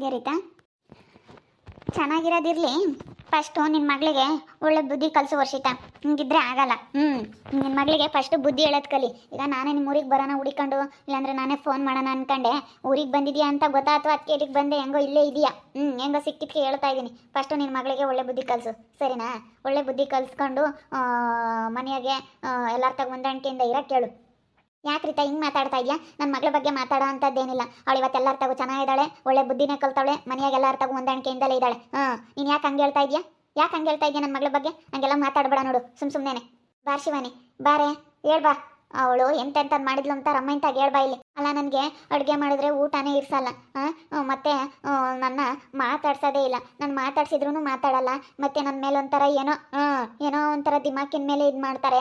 ಚೆನ್ನಾಗಿದೆಯಾ ರೀತಾ ಚೆನ್ನಾಗಿರೋದಿರಲಿ. ಫಸ್ಟು ನಿನ್ನ ಮಗಳಿಗೆ ಒಳ್ಳೆ ಬುದ್ಧಿ ಕಲಿಸು ವರ್ಷಿತ. ಹಿಂಗಿದ್ರೆ ಆಗಲ್ಲ. ಹ್ಞೂ ನಿನ್ನ ಮಗಳಿಗೆ ಫಸ್ಟು ಬುದ್ಧಿ ಹೇಳೋದು ಕಲಿ. ಈಗ ನಾನೇ ನಿಮ್ಮ ಊರಿಗೆ ಬರೋಣ ಹುಡಿಕೊಂಡು, ಇಲ್ಲಾಂದ್ರೆ ನಾನೇ ಫೋನ್ ಮಾಡೋಣ ಅನ್ಕಂಡೆ. ಊರಿಗೆ ಬಂದಿದ್ಯಾ ಅಂತ ಗೊತ್ತಾಯ್ತು ಅದಕ್ಕೆ ಇಲ್ಲಿಗೆ ಬಂದೆ, ಹೆಂಗೋ ಇಲ್ಲೇ ಇದೆಯಾ? ಹ್ಞೂ ಹೆಂಗೋ ಸಿಕ್ಕಿದ್ಕೆ ಹೇಳ್ತಾ ಇದ್ದೀನಿ. ಫಸ್ಟು ನಿನ್ನ ಮಗಳಿಗೆ ಒಳ್ಳೆ ಬುದ್ಧಿ ಕಲಿಸು. ಸರಿನಾ? ಒಳ್ಳೆ ಬುದ್ಧಿ ಕಲಿಸ್ಕೊಂಡು ಮನೆಯಾಗೆ ಎಲ್ಲರ ತಗ ಹೊಂದಾಣಿಕೆಯಿಂದ ಇರೋಕ್ಕೆ ಹೇಳು ಯಾಕೆ ರೀತಾ ಹಿಂಗೆ ಮಾತಾಡ್ತಾ ಇದೆಯಾ? ನನ್ನ ಮಗಳ ಬಗ್ಗೆ ಮಾತಾಡೋ ಅಂಥದ್ದೇನಿಲ್ಲ. ಅವಳು ಇವತ್ತೆಲ್ಲ ಅರ್ಥಗೂ ಚೆನ್ನಾಗಿದ್ದಾಳೆ, ಒಳ್ಳೆ ಬುದ್ಧಿನೇ ಕಲ್ತಾವಳೆ, ಮನೆಯಾಗ ಎಲ್ಲ ಅರ್ಥಗೂ ಹೊಂದಾಣಿಕೆಯಿಂದಲೇ ಇದ್ದಾಳೆ. ಹಾಂ, ನೀನು ಯಾಕೆ ಹಂಗೆ ಹೇಳ್ತಾ ಇದೆಯಾ? ಯಾಕೆ ಹಂಗೆ ಹೇಳ್ತಾ ಇದೆಯಾ ನನ್ನ ಮಗಳ ಬಗ್ಗೆ? ಹಂಗೆಲ್ಲ ಮಾತಾಡಬೇಡ ನೋಡು, ಸುಮ್ ಸುಮ್ಮನೆ ಬಾರ್ ಶಿವಾನಿ, ಬಾರೆ ಹೇಳ್ಬಾ ಅವಳು ಎಂತೆಂಥದ್ದು ಮಾಡಿದ್ಲು ಅಂತ ರಮ್ಮಂತಾಗ ಹೇಳ್ಬಾ ಇಲ್ಲಿ. ಅಲ್ಲ ನನಗೆ ಅಡುಗೆ ಮಾಡಿದ್ರೆ ಊಟನೇ ಇರ್ಸಲ್ಲ. ಮತ್ತೆ ನನ್ನ ಮಾತಾಡ್ಸೋದೇ ಇಲ್ಲ. ನಾನು ಮಾತಾಡ್ಸಿದ್ರು ಮಾತಾಡಲ್ಲ. ಮತ್ತೆ ನನ್ನ ಮೇಲೆ ಒಂಥರ ಏನೋ ಏನೋ ಒಂಥರ ದಿಮಾಕಿನ ಮೇಲೆ ಇದು ಮಾಡ್ತಾರೆ.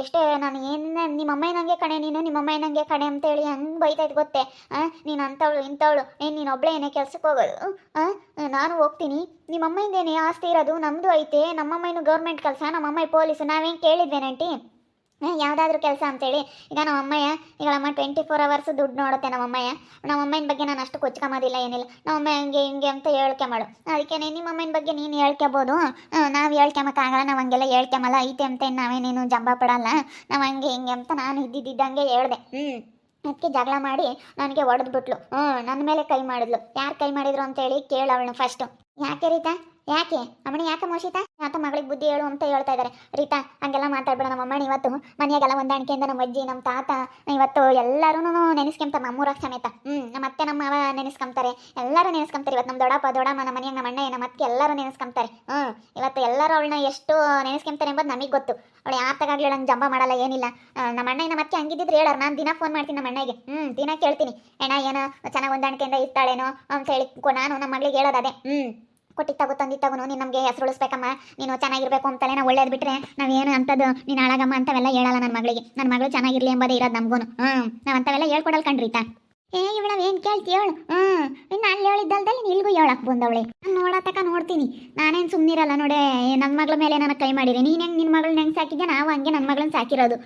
ಎಷ್ಟೇ ನಾನು ಏನು ನಿಮ್ಮಮ್ಮ ನಂಗೆ ಕಣೆ, ನೀನು ನಿಮ್ಮಮ್ಮ ನಂಗೆ ಕಣೆ ಅಂತೇಳಿ ಹಂಗೆ ಬೈತೈತೆ ಗೊತ್ತೇ? ನೀನು ಅಂಥವಳು ಇಂಥವಳು. ಏನು ನೀನು ಏನೇ ಕೆಲ್ಸಕ್ಕೆ ಹೋಗೋದು? ನಾನು ಹೋಗ್ತೀನಿ. ನಿಮ್ಮಮ್ಮಯಿಂದೇನೆ ಆಸ್ತಿ ಇರೋದು? ನಮ್ಮದು ಐತೆ. ನಮ್ಮಮ್ಮನೂ ಗೌರ್ಮೆಂಟ್ ಕೆಲಸ ನಮ್ಮಮ್ಮ ಪೊಲೀಸು. ನಾವೇನು ಕೇಳಿದ್ವೇನಂಟಿ ಯಾವುದಾದ್ರೂ ಕೆಲಸ ಅಂತೇಳಿ. ಈಗ ನಮ್ಮ ಅಮ್ಮಯ್ಯ, ಈಗ ನಮ್ಮ ಟ್ವೆಂಟಿ ಫೋರ್ ಅವರ್ಸ್ ದುಡ್ಡು ನೋಡುತ್ತೆ ನಮ್ಮ ಅಮ್ಮಯ್ಯ. ನಮ್ಮ ಅಮ್ಮನ ಬಗ್ಗೆ ನಾನು ಅಷ್ಟು ಕೊಚ್ಕೊಂಬೋದಿಲ್ಲ ಏನಿಲ್ಲ. ನಮ್ಮ ಅಮ್ಮ ಹಂಗೆ ಹಿಂಗೆ ಅಂತ ಹೇಳ್ಕೆ ಮಾಡು. ಅದಕ್ಕೆ ನಿಮ್ಮ ಅಮ್ಮನ ಬಗ್ಗೆ ನೀನು ಹೇಳ್ಕೊಬೋದು. ನಾವು ಹೇಳ್ಕೊಂಬಕ್ಕಾಗಲ್ಲ ನಾವು ಹಂಗೆಲ್ಲ ಹೇಳ್ಕೊಂಬಲ್ಲ ಐತೆ ಅಂತ ನಾವೇನೇನು ಜಂಬ ಪಡಲ್ಲ. ನಾವು ಹಂಗೆ ಹಿಂಗೆ ಅಂತ ನಾನು ಇದ್ದಿದ್ದಂಗೆ ಹೇಳ್ದೆ. ಹ್ಞೂ ಅದಕ್ಕೆ ಜಗಳ ಮಾಡಿ ನನಗೆ ಹೊಡೆದ್ಬಿಟ್ಲು ಹ್ಞೂ ನನ್ನ ಮೇಲೆ ಕೈ ಮಾಡಿದ್ಲು. ಯಾರು ಕೈ ಮಾಡಿದ್ರು ಅಂತೇಳಿ ಕೇಳವಳು ಫಸ್ಟು ಯಾಕೆ ರೀತಾ? ಯಾಕೆ? ಅಮ್ಮಣಿ ಯಾಕೆ ಮೋಷಿತ ಯಾತ ಮಗಳಿಗೆ ಬುದ್ಧಿ ಹೇಳು ಅಂತ ಹೇಳ್ತಾ ಇದ್ದಾರೆ ರೀತಾ, ಹಂಗೆಲ್ಲ ಮಾತಾಡ್ಬೇಡ ನಮ್ಮ ಅಮ್ಮನ ಇವತ್ತು. ಮನೆಯಾಗೆಲ್ಲ ಹೊಂದಾಣಿಕೆಯಿಂದ ನಮ್ಮ ಅಜ್ಜಿ, ನಮ್ಮ ತಾತ, ಇವತ್ತು ಎಲ್ಲರೂ ನೆನೆಸ್ಕೊಂತಾರೆ ನಮ್ಮೂರಾಗ ಸಮೇತ. ಹ್ಞೂ ನಮ್ಮ ಅತ್ತೆ, ನಮ್ಮ ಅವ ನೆನೆಸ್ಕೊಂತಾರೆ ಎಲ್ಲರೂ ನೆನೆಸ್ಕೊಂತಾರೆ ಇವತ್ತು. ನಮ್ಮ ದೊಡ್ಡಪ್ಪ, ದೊಡ್ಡಮ್ಮ, ನಮ್ಮ ಮನೆಯಾಗ, ನಮ್ಮ ಅಣ್ಣ ನಮ್ಮ ಅತ್ತೆ ಎಲ್ಲರೂ ನೆನೆಸ್ಕೊಂತಾರೆ ಹ್ಞೂ ಇವತ್ತು ಎಲ್ಲರೂ ಅವಳನ್ನ ಎಷ್ಟು ನೆನೆಸ್ಕೊಂತಾರೆ ಎಂಬುದು ನಮಗೆ ಗೊತ್ತು. ಅವಳು ಯಾತಗಾಗ್ಲಿ ನಂಗೆ ಜಂಬ ಮಾಡಲ್ಲ, ಏನಿಲ್ಲ. ನಮ್ಮ ಅಣ್ಣ ನಮ್ಮ ಅತ್ತೆ ಹಂಗಿದ್ದಿದ್ರೆ ಹೇಳಾರ, ನಾನು ದಿನ ಫೋನ್ ಮಾಡ್ತೀನಿ ನಮ್ಮ ಅಣ್ಣಗೆ ಹ್ಞೂ ದಿನ ಕೇಳ್ತೀನಿ. ಅಣ್ಣ, ಏನೋ ಚೆನ್ನಾಗಿ ಹೊಂದಾಣಿಕೆಯಿಂದ ಇರ್ತಾಳೇನೋ ಅಂತ ಹೇಳಿ ನಾನು ನಮ್ಮ ಮಗಳಿಗೆ ಹೇಳೋದು ಹ್ಞೂ ಕೊಟ್ಟಿದ್ದು ತಗೋ ತಂದಿ ತಗೋನು, ನೀನು ನಮಗೆ ಹೆಸರು ಉಳಿಸ್ಬೇಕಮ್ಮ, ನೀನು ಚೆನ್ನಾಗಿರ್ಬೇಕು ಅಂತಲೇ ನಾವು ಒಳ್ಳೇದು ಬಿಟ್ರೆ ನಾವೇನು ಅಂಥದ್ದು ನೀನು ಹಾಳಾಗಮ್ಮ ಅಂತವೆಲ್ಲ ಹೇಳಲ್ಲ ನನ್ನ ಮಗಳಿಗೆ. ನನ್ನ ಮಗಳು ಚೆನ್ನಾಗಿರಲಿ ಎಂಬುದೇ ಇರೋದು ನಮಗೂ ಹ್ಞೂ ನಾವು ಅಂಥವೆಲ್ಲ ಹೇಳ್ಕೊಡಲ್ ಕಣ್ರೀತಾ ಏ, ಇವಳ ಏನು ಕೇಳ್ತಿ ಹೇಳು. ಹ್ಞೂ ಇನ್ನು ಅಲ್ಲಿ ಹೇಳಿದ್ದಲ್ದಲ್ಲಿ ನಿಲ್ಗೂ ಹೇಳಕ್ ಬಂದವಳೆ. ನಾನು ನೋಡತಕ ನೋಡ್ತೀನಿ. ನಾನೇನು ಸುಮ್ಮನಿರಲ್ಲ ನೋಡೇ ನನ್ನ ಮಗಳ ಮೇಲೆ ನನಗೆ ಕೈ ಮಾಡಿರಿ ನೀನು ಹೆಂಗೆ ನಿನ್ನ ಮಗಳನ್ನ ಹೆಂಗೆ ಸಾಕಿದ್ಯಾ? ನಾವು ಹಂಗೆ ನನ್ನ ಮಗಳನ್ನ ಸಾಕಿರೋದು.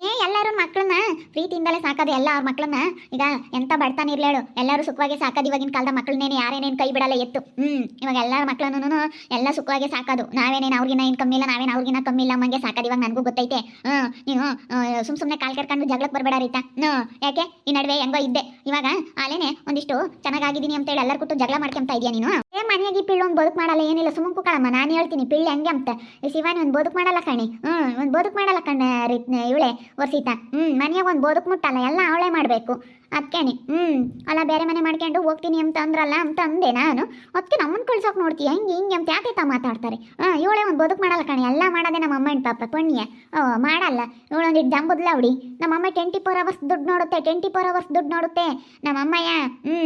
ಏ ಎಲ್ಲರೂ ಮಕ್ಕಳನ್ನ ಪ್ರೀತಿಯಿಂದಲೇ ಸಾಕೋದು ಎಲ್ಲ ಅವ್ರ ಮಕ್ಕಳನ್ನ ಈಗ ಎಂತ ಬಡ್ತಾನೆ ಇರ್ಲೇಳು ಎಲ್ಲರೂ ಸುಖವಾಗಿ ಸಾಕೋದು ಇವಾಗಿನ ಕಾಲದ ಮಕ್ಕಳನ್ನೇನು ಯಾರೇನೇನು ಕೈ ಬಿಡಲ್ಲ ಎತ್ತು. ಹ್ಮ್, ಇವಾಗ ಎಲ್ಲರ ಮಕ್ಕಳನ್ನು ಎಲ್ಲ ಸುಖವಾಗಿ ಸಾಕೋದು. ನಾವೇನೇನು ಅವ್ರಿಗಿನ ಏನು ಕಮ್ಮಿ ಇಲ್ಲ, ನಾವೇನು ಅವ್ರಿಗಿನ ಕಮ್ಮಿ ಇಲ್ಲ ಮಂಗೆ ಸಾಕೋದು ಇವಾಗ ನನಗೂ ಗೊತ್ತೈತೆ. ಹ್ಞೂ ನೀನು ಸುಮ್ ಸುಮ್ಮನೆ ಕಾಲ್ ಕರ್ಕೊಂಡು ಜಗಳಕ್ಕೆ ಬರಬೇಡ ರೀತಾ ಹ್ಞೂ ಯಾಕೆ? ಈ ನಡುವೆ ಹೆಂಗೋ ಇದ್ದೆ. ಇವಾಗ ಅಲ್ಲೇನೆ ಒಂದಿಷ್ಟು ಚೆನ್ನಾಗಿದ್ದೀನಿ ಅಂತೇಳಿ ಎಲ್ಲರ ಕೊಟ್ಟು ಜಗಳ ಮಾಡ್ಕೊಂತ ಇದೆಯಾ ನೀನು? ಮನೆಯಾಗಿ ಪಿಳ್ಳು ಒಂದು ಬದುಕು ಮಾಡಲ್ಲ, ಏನಿಲ್ಲ ಸುಮ್ಮನೆ ಕುಕ್ಕಳಮ್ಮ ನಾನು ಹೇಳ್ತೀನಿ, ಪಿಳ್ಳಿ ಹಂಗೆ ಅಂತ ಈ ಶಿವಾನಿ, ಒಂದು ಬದುಕು ಮಾಡಲ್ಲ ಕಣಿ. ಹ್ಞೂ ಒಂದು ಬದುಕು ಮಾಡಲ್ಲ ಕಣ್ಣ ಇವಳೆ ವರ್ಷಿತ ಹ್ಞೂ ಮನೆಯಾಗ ಒಂದು ಬದುಕು ಮುಟ್ಟಲ್ಲ, ಎಲ್ಲ ಅವಳೇ ಮಾಡಬೇಕು. ಅದಕ್ಕೇನೆ ಹ್ಞೂ ಅಲ್ಲ ಬೇರೆ ಮನೆ ಮಾಡ್ಕೊಂಡು ಹೋಗ್ತೀನಿ ಅಂತ ಅಂದ್ರಲ್ಲ ಅಂತ ಅಂದೆ ನಾನು. ಅದಕ್ಕೆ ನಮ್ಮನ್ನು ಕಳ್ಸೋಕೆ ನೋಡ್ತೀಯ? ಹಿಂಗೆ ಹಿಂಗೆ ಅಂತ ಯಾಕೆ ಮಾತಾಡ್ತಾರೆ? ಹಾಂ, ಇವಳೇ ಒಂದು ಬದುಕು ಮಾಡಲ್ಲ ಕಣಿ. ಎಲ್ಲ ಮಾಡೋದೇ ನಮ್ಮ ಅಮ್ಮನ ಪಾಪ, ಪುಣ್ಯ. ಓ, ಮಾಡಲ್ಲ. ಇವಳೊಂದಿಟ್ಟು ಜಂಬುದ್ಲ ಅವಡಿ ನಮ್ಮಮ್ಮ ಟ್ವೆಂಟಿ ಫೋರ್ ಅವರ್ಸ್ ದುಡ್ಡು ನೋಡುತ್ತೆ ಟ್ವೆಂಟಿ ಫೋರ್ ಅವರ್ಸ್ ದುಡ್ಡು ನೋಡುತ್ತೆ. ನಮ್ಮ ಅಮ್ಮಯ್ಯ ಹ್ಞೂ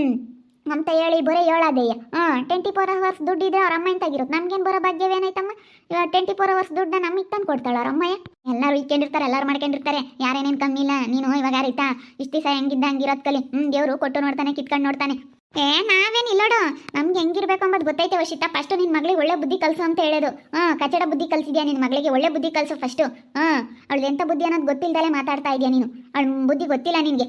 ಅಂತ ಹೇಳಿ ಬರೀ ಹೇಳೋದಯ್ಯ ಹಾಂ ಟ್ವೆಂಟಿ ಫೋರ್ ಅವರ್ಸ್ ದುಡ್ಡು ಇದ್ರೆ ಅವ್ರ ಅಮ್ಮ ತೆಗಿರೋದು ನಮ್ಗೇನು ಬರೋ ಭಾಗ್ಯವೇನಾಯ್ತಮ್ಮ ಇವಾಗ ಟ್ವೆಂಟಿ ಫೋರ್ ಅವರ್ಸ್ ದುಡ್ಡು ನಮಗೆ ತಂದು ಕೊಡ್ತಾಳೆ ಅವ್ರ ಅಮ್ಮಯ್ಯ? ಎಲ್ಲರೂ ಇಕ್ಕೊಂಡಿರ್ತಾರೆ, ಎಲ್ಲರೂ ಮಾಡ್ಕೊಂಡಿರ್ತಾರೆ. ಯಾರೇನೇನು ಕಮ್ಮಿ ಇಲ್ಲ, ನೀನು ಇವಾಗ ರೀತಾ ಇಷ್ಟು ದಿವಸ ಹೆಂಗಿದ್ದ, ಹಂಗಿರೋದ್ ಕಲಿ. ಹ್ಞೂ ದೇವರು ಕೊಟ್ಟು ನೋಡ್ತಾನೆ, ಕಿತ್ಕೊಂಡು ನೋಡ್ತಾನೆ. ಏ, ನಾವೇನು ಇಲ್ಲೋಡು ನಮ್ಗೆ ಹೆಂಗಿರ್ಬೇಕು ಅಂಬದು ಗೊತ್ತೈತೆ ವಶಿತ ಫಸ್ಟ್ ನಿನ್ನ ಮಗಳಿಗೆ ಒಳ್ಳೆ ಬುದ್ಧಿ ಕಲಿಸು ಅಂತ ಹೇಳೋದು. ಹಾಂ ಕಚಡ ಬುದ್ಧಿ ಕಲಿಸಿದ್ಯಾ ನಿನ್ನ ಮಗಳಿಗೆ? ಒಳ್ಳೆ ಬುದ್ಧಿ ಕಲಿಸು ಫಸ್ಟು ಹಾಂ ಅವಳು ಎಂಥ ಬುದ್ಧಿ ಅನ್ನೋದು ಗೊತ್ತಿಲ್ಲದಲೇ ಮಾತಾಡ್ತಾ ಇದೆಯಾ ನೀನು? ಅವಳು ಬುದ್ಧಿ ಗೊತ್ತಿಲ್ಲ ನಿನಗೆ.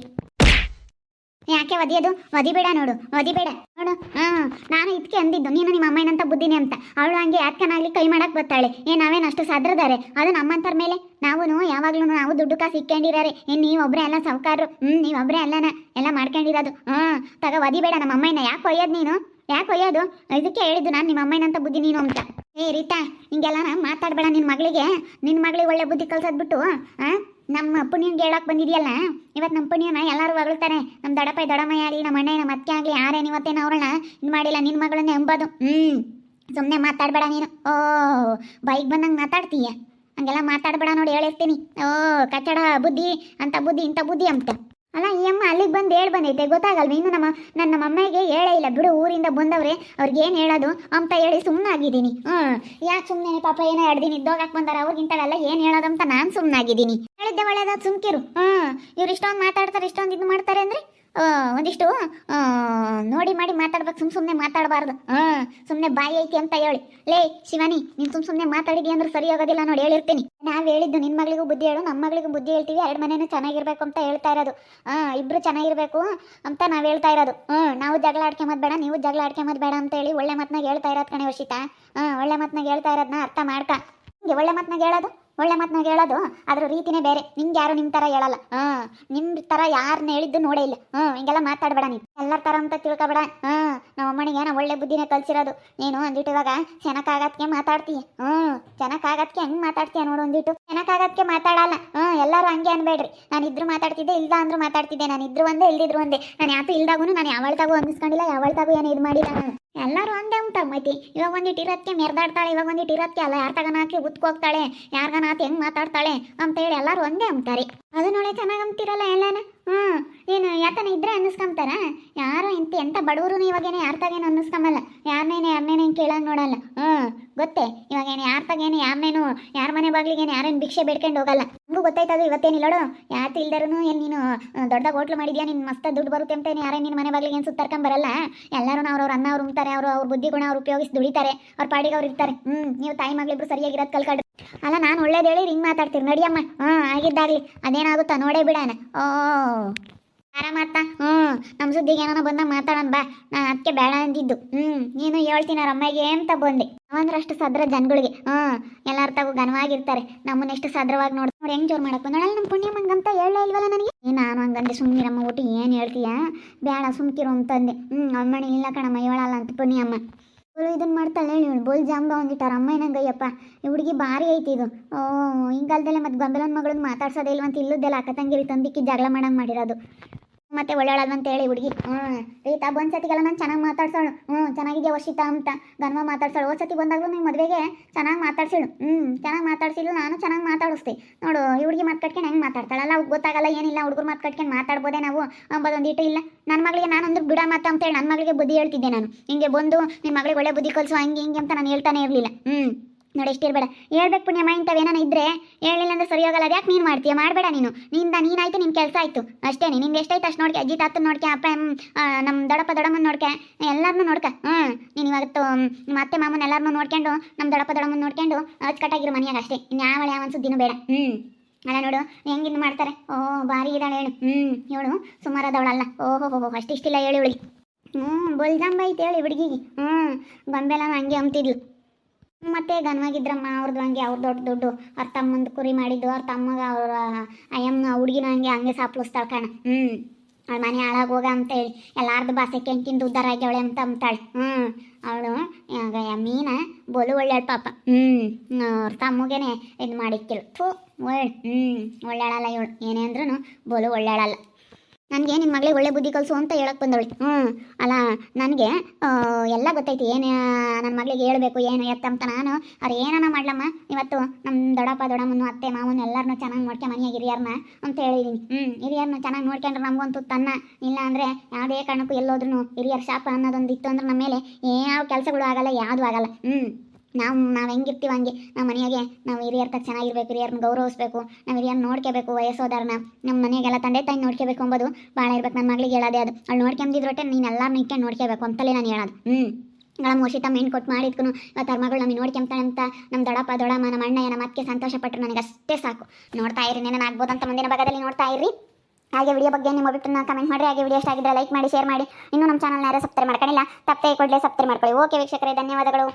ಯಾಕೆ ಒದಿಯೋದು ಒದಿಬೇಡ ನೋಡು ಒದಿಬೇಡ ನೋಡು ಹಾಂ ನಾನು ಇದಕ್ಕೆ ಅಂದಿದ್ದು, ನೀನು ನಿಮ್ಮ ಅಮ್ಮನಂತ ಬುದ್ಧಿನೇ ಅಂತ. ಅವಳು ಹಂಗೆ ಯಾತ್ಕನಾಗ್ಲಿ ಕೈ ಮಾಡಕ್ ಬರ್ತಾಳೆ. ಏ, ನಾವೇನು ಅಷ್ಟು ಸದ್ರದಾರೆ ಅದು ನಮ್ಮಂತರ ಮೇಲೆ. ನಾವು ಯಾವಾಗ್ಲೂ ನಾವು ದುಡ್ಡು ಕಾಸು ಇಕ್ಕೊಂಡಿರಾರೆ. ಏನು ನೀವೊಬ್ಬರೇ ಎಲ್ಲ ಸಾವುಕಾರರು. ಹ್ಞೂ ಒಬ್ರೆ ಎಲ್ಲನ ಎಲ್ಲ ಮಾಡ್ಕೊಂಡಿರೋದು. ಹಾಂ ತಗ ಒದಿಬೇಡ ನಮ್ಮ ಅಮ್ಮನ ಯಾಕೆ ಒಯ್ಯೋದು ನೀನು? ಯಾಕೆ ಒಯ್ಯೋದು? ಇದಕ್ಕೆ ಹೇಳಿದ್ದು ನಾನು ನಿಮ್ಮ ಅಮ್ಮನಂತ ಬುದ್ಧಿ ನೀನು ಅಂತ. ಏ, ರೀತಾ, ಹಿಂಗೆಲ್ಲ ಮಾತಾಡ್ಬೇಡ ನಿನ್ನ ಮಗಳಿಗೆ. ನಿನ್ನ ಮಗಳಿಗೆ ಒಳ್ಳೆ ಬುದ್ಧಿ ಕಲ್ಸೋದ್ಬಿಟ್ಟು, ಹಾಂ? ನಮ್ಮ ಪುಣ್ಯನ್ಗೆ ಹೇಳಕ್ ಬಂದಿದೆಯಲ್ಲ? ಇವತ್ತು ನಮ್ಮ ಪುಣ್ಯನ ಎಲ್ಲರೂ ಹೊಗಳ್ತಾರೆ. ನಮ್ಮ ದಡಪ್ಪ ದೊಡಮಯ್ಯ ಆಗಲಿ, ನಮ್ಮ ಅಣ್ಣ ನಮ್ಮ ಅತ್ತೆ ಆಗಲಿ ಯಾರೇನು ಇವತ್ತೇನು ಅವ್ರನ್ನ ಇದು ಮಾಡಿಲ್ಲ ನಿನ್ನ ಮಗಳನ್ನೇ ಎಂಬುದು ಹ್ಞೂ ಸುಮ್ಮನೆ ಮಾತಾಡಬೇಡ ನೀನು. ಓ, ಬೈಕ್ ಬಂದಂಗೆ ಮಾತಾಡ್ತೀಯ? ಹಂಗೆಲ್ಲ ಮಾತಾಡಬೇಡ ನೋಡಿ ಹೇಳಿರ್ತೀನಿ ಓ ಕಚಡ ಬುದ್ಧಿ, ಅಂತ ಬುದ್ಧಿ, ಇಂಥ ಬುದ್ಧಿ ಅಂತ. ಅಲ್ಲ ಈ ಅಮ್ಮ ಅಲ್ಲಿಗೆ ಬಂದು ಹೇಳಿ ಬಂದೈತೆ, ಗೊತ್ತಾಗಲ್ವ? ಇನ್ನು ನಮ್ಮ ನನ್ನ ನಮ್ಮಮ್ಮಗೆ ಹೇಳೇ ಇಲ್ಲ. ಬಿಡು, ಊರಿಂದ ಬಂದವ್ರೆ, ಅವ್ರಿಗೆ ಏನು ಹೇಳೋದು? ಅಂತ ಹೇಳಿ ಸುಮ್ಮನಾಗಿದ್ದೀನಿ ಹ್ಞೂ ಯಾಕೆ ಸುಮ್ಮನೆ ಪಾಪ ಏನೋ ಎರಡು ದಿನ ಇದ್ದೋಗಕ್ಕೆ ಬಂದಾರ ಅವ್ರಿಗಿಂತವೆಲ್ಲ ಏನು ಹೇಳೋದು ಅಂತ ನಾನು ಸುಮ್ಮನಾಗಿದ್ದೀನಿ ಹೇಳಿದ್ದೆ ಒಳ್ಳೇದಾದ ಸುಮ್ಕಿರು. ಹ್ಞೂ ಇವ್ರು ಇಷ್ಟೊಂದು ಮಾತಾಡ್ತಾರೆ, ಇಷ್ಟೊಂದು ಇದು ಮಾಡ್ತಾರೆ ಅಂದರೆ ಒಂದಿಷ್ಟು ನೋಡಿ ಮಾಡಿ ಮಾತಾಡ್ಬೇಕು, ಸುಮ್ ಸುಮ್ಮನೆ ಮಾತಾಡಬಾರ್ದು. ಹಾಂ ಸುಮ್ಮನೆ ಬಾಯಿ ಐತಿ ಅಂತ ಹೇಳಿ. ಲೇ, ಶಿವಾನಿ, ನೀನು ಸುಮ್ ಸುಮ್ಮನೆ ಮಾತಾಡಿದಿ ಅಂದ್ರೆ ಸರಿ ಹೋಗೋದಿಲ್ಲ ನೋಡಿ, ಹೇಳಿರ್ತೀನಿ. ನಾವು ಹೇಳಿದ್ದು ನಿನ್ನ ಮಗಳಿಗೂ ಬುದ್ಧಿ ಹೇಳು ನಮ್ಮ ಮಗಳಿಗೂ ಬುದ್ಧಿ ಹೇಳ್ತೀವಿ, ಎರಡು ಮನೇನೂ ಚೆನ್ನಾಗಿರ್ಬೇಕು ಅಂತ ಹೇಳ್ತಾ ಇರೋದು. ಹಾಂ ಇಬ್ಬರು ಚೆನ್ನಾಗಿರ್ಬೇಕು ಅಂತ ನಾವು ಹೇಳ್ತಾ ಇರೋದು. ಹ್ಞೂ ನಾವು ಜಗಳ ಆಡ್ಕೊಂಬದ್ ಬೇಡ, ನೀವು ಜಗಳ ಆಡ್ಕೊಂಬದ್ ಬೇಡ ಅಂತ ಹೇಳಿ ಒಳ್ಳೆ ಮಾತನಾಗ ಹೇಳ್ತಾ ಇರೋದು ಕಣೆ ವರ್ಷಿತಾ. ಹಾಂ ಒಳ್ಳೆ ಮಾತನಾಗ ಹೇಳ್ತಾ ಇರೋದನ್ನ ಅರ್ಥ ಮಾಡ್ಕ. ಒಳ್ಳೆ ಮಾತನಾಗ ಹೇಳೋದು? ಒಳ್ಳೆ ಮಾತನ ಹೇಳೋದು, ಅದ್ರ ರೀತಿನೇ ಬೇರೆ. ನಿಂಗೆ ಯಾರು ನಿಮ್ಮ ಥರ ಹೇಳಲ್ಲ. ಹಾಂ ನಿಮ್ಮ ಥರ ಯಾರನ್ನ ಹೇಳಿದ್ದು ನೋಡೇ ಇಲ್ಲ. ಹ್ಞೂ ಹಿಂಗೆಲ್ಲ ಮಾತಾಡಬೇಡ ನೀನು. ಎಲ್ಲರ ಥರ ಅಂತ ತಿಳ್ಕೊಬೇಡ. ಹಾಂ, ನಮ್ಮ ಅಮ್ಮನಿಗೆ ನಾವು ಒಳ್ಳೆ ಬುದ್ಧಿನೇ ಕಲ್ಸಿರೋದು. ನೀನು ಒಂದಿಟ್ಟು ಇವಾಗ ಚೆನ್ನಾಗಾಗತ್ಕೆ ಮಾತಾಡ್ತೀಯ? ಹ್ಞೂ ಚೆನ್ನಾಗಾಗತ್ಕೆ ಹೆಂಗೆ ಮಾತಾಡ್ತೀಯ ನೋಡು ಒಂದಿಟ್ಟು ಚೆನ್ನಾಗಾಗತ್ಕೆ ಮಾತಾಡಲ್ಲ? ಹ್ಞೂ ಎಲ್ಲರೂ ಹಂಗೆ ಅನ್ಬೇಡ್ರಿ. ನಾನು ಇದ್ರು ಮಾತಾಡ್ತಿದ್ದೆ, ಇಲ್ದ ಅಂದ್ರೂ ಮಾತಾಡ್ತಿದ್ದೆ, ನಾನು ಇದ್ರು ಒಂದೇ, ಇಲ್ದಿದ್ರು ಒಂದೇ. ನಾನು ಯಾತು ಇಲ್ದಾಗೂ ನಾನು ಯಾವಳ್ತಾಗೂ ಅನ್ನಿಸ್ಕೊಂಡಿಲ್ಲ ಯಾವಳ್ತಾಗೂ ಏನು ಇದು ಮಾಡಿಲ್ಲ ನಾನು. ಎಲ್ಲರೂ ಒಂದೇ ಉಂಟ ಮೈತಿ ಇವಾಗ ಒಂದಿಟ್ಟು ಇರೋದಕ್ಕೆ ಮೆರ್ದಾಡ್ತಾಳೆ, ಇವಾಗ ಇರೋದಕ್ಕೆ ಅಲ್ಲ, ಯಾರ ತಗನ ಹಾಕಿ ಉತ್ಕೋಗ್ತಾಳೆ ಯಾರ್ಗನ ಆತ ಹೆಂಗೆ ಮಾತಾಡ್ತಾಳೆ ಅಂತ ಹೇಳಿ ಎಲ್ಲರೂ ಒಂದೇ ಅಂತಾರೆ ಅದು ನೋಡಿ ಚೆನ್ನಾಗಿ ಅಂತಿರಲ್ಲ ಎಲ್ಲನ? ಹ್ಞೂ ಏನು ಯಾತನ ಇದ್ರೆ ಅನ್ನಿಸ್ಕೊಂತಾರ ಯಾರು ಇಂತ ಎಂಥ ಬಡವರು ಇವಾಗೇನೆ ಯಾರ ತಗೇನು ಅನ್ನಿಸ್ಕೊಂಬಲ್ಲ. ಯಾರನೇನೆ ಯಾರನೇನೆ ಕೇಳಂಗೆ ನೋಡಲ್ಲ. ಹ್ಞೂ ಇವಾಗ ಏನು ಯಾರ ತಗೇನು ಯಾರನ್ನೇನು ಯಾರ ಮನೆ ಬಾಗ್ಲಿಗೇನು ಯಾರೇನು ಭಿಕ್ಷೆ ಬೇಡ್ಕೊಂಡು ಹೋಗಲ್ಲ? ನಮಗೂ ಗೊತ್ತಾಯ್ತದು ಇವತ್ತೇನಿಲ್ಲ ನೋಡು ಯಾರ ಇಲ್ದರು ಏನು ನೀನು ದೊಡ್ಡ ಹೋಟ್ಲು ಮಾಡಿದ್ಯಾ? ನಿನ್ನ ಮಸ್ತ ದುಡ್ಡು ಬರುತ್ತೆ ಅಂತ ಯಾರೇ ನಿನ್ನ ಮನೆ ಬಾಗ್ಲಿಗೆ ಏನು ಸುತ್ತಾರ್ಕೊಂಬರಲ್ಲ ಎಲ್ಲರೂ ಅವ್ರವ್ರ ಅನ್ನ ಅವ್ರು ಉಣ್ತಾರೆ, ಅವರು ಅವ್ರ ಬುದ್ಧಿ ಗುಣ ಅವ್ರು ಉಪಯೋಗಿಸಿ ದುಡಿತಾರೆ, ಅವ್ರ ಪಾಡಿಗೆ ಅವ್ರು ಇರ್ತಾರೆ. ಹ್ಞೂ ನೀವು ತಾಯಿ ಮಗಳಿಬ್ರು ಸರಿಯಾಗಿರೋದು ಕಲ್ಕಡ್ರಿ ಅಲ್ಲ, ನಾನು ಒಳ್ಳೇದು ಹೇಳಿ ಹಿಂಗೆ ಮಾತಾಡ್ತೀನಿ. ನಡಿಯಮ್ಮ ಹಾಂ ಆಗಿದ್ದಾಗಲಿ. ಅದೇನಾಗುತ್ತಾ ನೋಡೇ ಬಿಡೋಣ. ಓ. ಆರಾಮತ್ತ ಹ್ಞೂ ನಮ್ಮ ಸುದ್ದಿಗೆ ಏನೋ ಬಂದಾಗ ಮಾತಾಡೋಣ ಬಾ. ನಾನು ಅದಕ್ಕೆ ಬೇಡ ಅಂದಿದ್ದು. ಹ್ಮ್, ನೀನು ಹೇಳ್ತೀನಿ ಅಮ್ಮಗೆ ಅಂತ ಬಂದೆ. ಅವಂದ್ರಷ್ಟು ಸದ್ರ ಜನಗಳಿಗೆ. ಹ್ಮ್, ಎಲ್ಲರ ತಗೋ ಘನವಾಗಿರ್ತಾರೆ. ನಮ್ಮನ್ನ ಎಷ್ಟು ಸದ್ರವಾಗಿ ನೋಡಿ ಅವ್ರು ಹೆಂಗ್ ಜೋರು ಮಾಡಕ್ಕೆ ಬಂದಳ ನಮ್ಮ ಪುಣ್ಯಮ್ಮಂಗಂತ ಹೇಳಲೇ ಇಲ್ವಲ್ಲ ನನಗೆ? ನಾನು ಹಂಗಂದೆ ಸುಮ್ಮನಿರಮ್ಮ ಒಟ್ಟು ಏನು ಹೇಳ್ತೀಯ? ಬೇಡ ಸುಮ್ಕಿರು ಅಂತಂದೆ. ಹ್ಞೂ ಅಮ್ಮಣಿ, ಇಲ್ಲ ಕಣಮ್ಮ, ಹೇಳಲ್ಲ ಅಂತ ಪುಣ್ಯಮ್ಮ. ಇವಳು ಇದನ್ನ ಮಾಡ್ತಾಳೆ ಹೇಳಿ ಇವಳು ಬೋಲ್ ಜಾಂಬ ಒಂದಿಟ್ಟಾರ ಅಮ್ಮ ಏನಂಗಯ್ಯಪ್ಪ? ಈ ಹುಡುಗಿ ಭಾರಿ ಐತಿ ಇದು. ಓ, ಹಿಂಗಲ್ದಲ್ಲೇ ಮತ್ತೆ ಗೊಂದಲನ ಮಗಳನ್ನ ಮಾತಾಡ್ಸೋದೇ ಇಲ್ವಂತ ಇಲ್ಲದ್ದೆಲ್ಲ ಅಕ್ಕ ತಂಗಿರಿ ತಂದಿಕ್ಕಿ ಜಗಳ ಮಾಡಂಗೆ ಮಾಡಿರೋದು. ಮತ್ತೆ ಒಳ್ಳೆಯಳಲ್ವಂತ ಹೇಳಿ ಹುಡುಗಿ. ಹ್ಞೂ ರೀತಾ ಬಂದು ಸತಿಗೆಲ್ಲ ನಾನು ಚೆನ್ನಾಗಿ ಮಾತಾಡ್ಸೋಳು. ಹ್ಞೂ ಚೆನ್ನಾಗಿದೆ ವರ್ಷಿತಾ ಅಂತ. ಗನ್ವ ಮಾತಾಡ್ಸೋಳು. ಹೋದ್ ಸತಿ ಬಂದಾಗಲೂ ನೀವು ಮದುವೆಗೆ ಚೆನ್ನಾಗಿ ಮಾತಾಡ್ಸಿಳು. ಹ್ಞೂ ಚೆನ್ನಾಗಿ ಮಾತಾಡ್ಸಿಳು ನಾನು ಚೆನ್ನಾಗಿ ಮಾತಾಡಿಸ್ತೆ ನೋಡು, ಈ ಹುಡುಗಿ ಮಾತು ಕಟ್ಕೊಂಡು ಹೆಂಗೆ ಮಾತಾಡ್ತಾಳಲ್ಲ, ಅವ್ಗೆ ಗೊತ್ತಾಗಲ್ಲ ಏನಿಲ್ಲ ಹುಡುಗರು ಮಾತು ಕಟ್ಕೊಂಡು ಮಾತಾಡ್ಬೋದೇ ನಾವು? ಅಂಬೋದೊಂದು ಇಟ್ಟು ಇಲ್ಲ. ನನ್ನ ಮಗಳಿಗೆ ನಾನೊಂದು ಬಿಡ ಮಾತು ಅಂತೇಳಿ ನನ್ನ ಮಗಳಿಗೆ ಬುದ್ಧಿ ಹೇಳ್ತಿದ್ದೆ ನಾನು. ಹಿಂಗೆ ಬಂದು ನಿಮ್ಮ ಮಗಳಿಗೆ ಒಳ್ಳೆ ಬುದ್ಧಿ ಕಲಿಸು, ಹಂಗೆ ಹಿಂಗೆ ಅಂತ ನಾನು ಹೇಳ್ತಾನೆ ಇರಲಿಲ್ಲ. ಹ್ಞೂ ನೋಡಿ ಇರಬೇಡ. ಹೇಳ್ಬೇಕು ಪುಣ್ಯಮ್ಮ, ಇಂಥವು ಏನಾನ ಇದ್ರೆ ಹೇಳಿಲ್ಲ ಅಂದ್ರೆ ಸರಿ ಹೋಗಲ್ಲ. ಅದ್ಯಾಕೆ ನೀನು ಮಾಡ್ತೀಯ? ಮಾಡಬೇಡ ನೀನು. ನಿಂದ ನೀನಾಯ್ತು ನಿನ್ನ ಕೆಲಸ ಆಯ್ತು. ಅಷ್ಟೇ ನೀನು ಎಷ್ಟಾಯ್ತು ಅಷ್ಟು ನೋಡ್ಕೆ? ಅಜ್ಜಿ ತಾತನ ನೋಡ್ಕೆ, ಅಪ್ಪ ನಮ್ಮ ದೊಡಪ್ಪ ದೊಡಮ್ಮನ ನೋಡ್ಕೆ? ಎಲ್ಲರನ್ನೂ ನೋಡ್ಕ? ಹ್ಞೂ. ನೀನು ಇವತ್ತು ನಿಮ್ಮ ಅತ್ತೆ, ಮಾಮನ ಎಲ್ಲರನ್ನೂ ನೋಡ್ಕೊಂಡು ನಮ್ಮ ದೊಡಪ್ಪ ದೊಡಮ್ಮನ ನೋಡ್ಕೊಂಡು, ಅಚ್ಚುಕಟ್ಟಾಗಿರೋ ಮನೆಯಾಗ ಅಷ್ಟೇ. ಇನ್ಯಾವಳೆ ಯಾವ ಸುದ್ದಿನೂ ಬೇಡ. ಹ್ಞೂ. ಅಲ್ಲ ನೋಡು ಹೆಂಗಿನ್ ಮಾಡ್ತಾರೆ? ಓ, ಭಾರಿ ಇದ್ದಾಳೆ ಹೇಳು. ಹ್ಞೂ. ಇವಳು ಸುಮಾರದವಳಲ್ಲ. ಓಹೋ, ಹೋ ಅಷ್ಟಿಷ್ಟಿಲ್ಲ ಹೇಳಿ ಇವಳಿಗೆ. ಹ್ಞೂ ಬಲ್ಜಂಬ ಐತೆ ಹೇಳಿ ಹುಡುಗಿಗೆ. ಹ್ಞೂ. ಬಂಬೆಲ್ಲ ಹಂಗೆ ಅಂತಿದ್ಲು ಮತ್ತೆ ಗನ್ವಾಗಿದ್ರಮ್ಮ ಅವ್ರದ್ದು ಹಂಗೆ, ಅವ್ರ ದೊಡ್ಡ ದುಡ್ಡು. ಅವ್ರ ತಮ್ಮಂದು ಕುರಿ ಮಾಡಿದ್ದು, ಅವ್ರ ತಮ್ಮಗ, ಅವ್ರ ಅಯ್ಯಮ್ಮ ಹುಡುಗಿನ ಹಂಗೆ ಹಂಗೆ ಸಾಪ್ಲಿಸ್ತಾಳೆ ಕಣ. ಹ್ಞೂ ಅವಳ ಮನೆ ಹಾಳಾಗೋಗ ಅಂತೇಳಿ ಎಲ್ಲಾರ್ದು ಬಾಸೆ ಕೆಂಕಿಂದ ಉದ್ಧಾರ ಆಗ್ಯವಳೆ ಅಂತ ಅಂತಾಳೆ ಹ್ಞೂ ಅವಳು ಮೀನ, ಬೋಲು ಒಳ್ಳೆಳು ಪಾಪ. ಹ್ಞೂ ಅವ್ರ ತಮ್ಮಗೇನೆ ಇದು ಮಾಡಿಕ್ಕಿಲ್ಲ. ಥೂ, ಒಳ್ಳೆ ಹ್ಞೂ ಒಳ್ಳೆಯಳಲ್ಲ ಇವಳು. ಏನೇ ಅಂದ್ರೂ ಬೋಲು ಒಳ್ಳೆಳಲ್ಲ ನನಗೆ ನಿನ್ನ ಮಗಳಿಗೆ ಒಳ್ಳೆ ಬುದ್ಧಿ ಕಲಿಸು ಅಂತ ಹೇಳಕ್ಕೆ ಬಂದವಳು. ಹ್ಞೂ ಅಲ್ಲ, ನನಗೆ ಎಲ್ಲ ಗೊತ್ತೈತಿ. ಏನು ನನ್ನ ಮಗಳಿಗೆ ಹೇಳಬೇಕು, ಏನು, ಎತ್ತ ಅಂತ ನಾನು. ಅವ್ರು ಏನಾನ ಮಾಡ್ಲಮ್ಮ? ಇವತ್ತು ನಮ್ಮ ದೊಡ್ಡಪ್ಪ, ದೊಡ್ಡಮ್ಮನ, ಅತ್ತೆ, ಮಾವನ ಎಲ್ಲರನ್ನೂ ಚೆನ್ನಾಗಿ ನೋಡ್ಕೆ ಮನೆಯಾಗ ಹಿರಿಯರನ್ನ ಅಂತ ಹೇಳಿದ್ದೀನಿ ಹ್ಞೂ ಹಿರಿಯರನ್ನ ಚೆನ್ನಾಗಿ ನೋಡ್ಕೊಂಡ್ರೆ ನಮಗಂತೂ ತನ್ನ. ಇಲ್ಲ ಅಂದರೆ ಯಾವುದೇ ಕಾರಣಕ್ಕೂ ಎಲ್ಲೋದ್ರೂ ಹಿರಿಯರ ಶಾಪ ಅನ್ನೋದೊಂದು ಇತ್ತು ಅಂದ್ರೆ ನಮ್ಮ ಮೇಲೆ ಯಾವ ಕೆಲಸಗಳು ಆಗಲ್ಲ, ಯಾವುದೂ ಆಗಲ್ಲ. ಹ್ಞೂ ನಾವು ನಾವು ಹೆಂಗಿರ್ತೀವಿ ಹಂಗೆ. ನಮ್ಮ ಮನೆಯಾಗೆ ನಾವು ಹಿರಿಯರ್ ತಕ್ಕ ಚೆನ್ನಾಗಿರ್ಬೇಕು ಹಿರಿಯರನ್ನ ಗೌರವಿಸ್ಬೇಕು ನಾವು ಹಿರಿಯರ್ನ ನೋಡ್ಕೋಬೇಕು ವಯಸ್ಸೋದಾರನ ನಮ್ಮ ಮನೆಗೆಲ್ಲ ತಂದೆ ತಾಯಿ ನೋಡ್ಕೋಬೇಕು ಅಂಬೋದು ಭಾಳ ಇರ್ಬೇಕು ನನ್ನ ಮಗಳಿಗೆ ಹೇಳೋದೇ ಅದು. ಅಲ್ಲಿ ನೋಡ್ಕೊಂಬಿದ್ರೊಟ್ಟೆ ನೀನು ಎಲ್ಲ ನಿಂತ್ಕೊಂಡು ನೋಡ್ಕೋಬೇಕು ಅಂತಲೇ ನಾನು ಹೇಳೋದು. ಹ್ಞೂ ನಮ್ಮ ಮೋಷಿತ ಮೇನ್ ಕೊಟ್ಟು ಮಾಡಿದ್ಕು ಇವತ್ತು ಅವ್ರ ಮಗಳು ನಮಗೆ ನೋಡ್ಕೊಂತಾಳೆ ಅಂತ ನಮ್ಮ ದೊಡಪ್ಪ ದೊಡಮ್ಮ ನಮ್ಮ ಅಣ್ಣ ನಮ್ಮ ಅದಕ್ಕೆ ಸಂತೋಷ ಪಟ್ಟರು ನನಗೆ ಅಷ್ಟೇ ಸಾಕು. ನೋಡ್ತಾ ಇರಿ ನಾನು ಆಗ್ಬೋದಂತ ಮುಂದಿನ ಭಾಗದಲ್ಲಿ ನೋಡ್ತಾ ಇರಿ ಹಾಗೆ ವಿಡಿಯೋ ಬಗ್ಗೆ ನಿಮ್ಮ ಅಭಿಪ್ರಾಯ ಕಮೆಂಟ್ ಮಾಡಿ ಹಾಗೆ ವಿಡಿಯೋ ಇಷ್ಟ ಆಗಿದ್ರೆ ಲೈಕ್ ಮಾಡಿ ಶೇರ್ ಮಾಡಿ. ಇನ್ನೂ ನಮ್ಮ ಚಾನಲ್ನ ಯಾರು ಸಬ್ಸ್ಕ್ರೈಬ್ ಮಾಡ್ಕೊಂಡಿಲ್ಲ ತಪ್ಪೇ ಕೊಡಲೇ ಸಬ್ಸ್ಕ್ರೈಬ್ ಮಾಡ್ಕೊಳ್ಳಿ. ಓಕೆ ವೀಕ್ಷಕರೇ ಧನ್ಯವಾದಗಳು.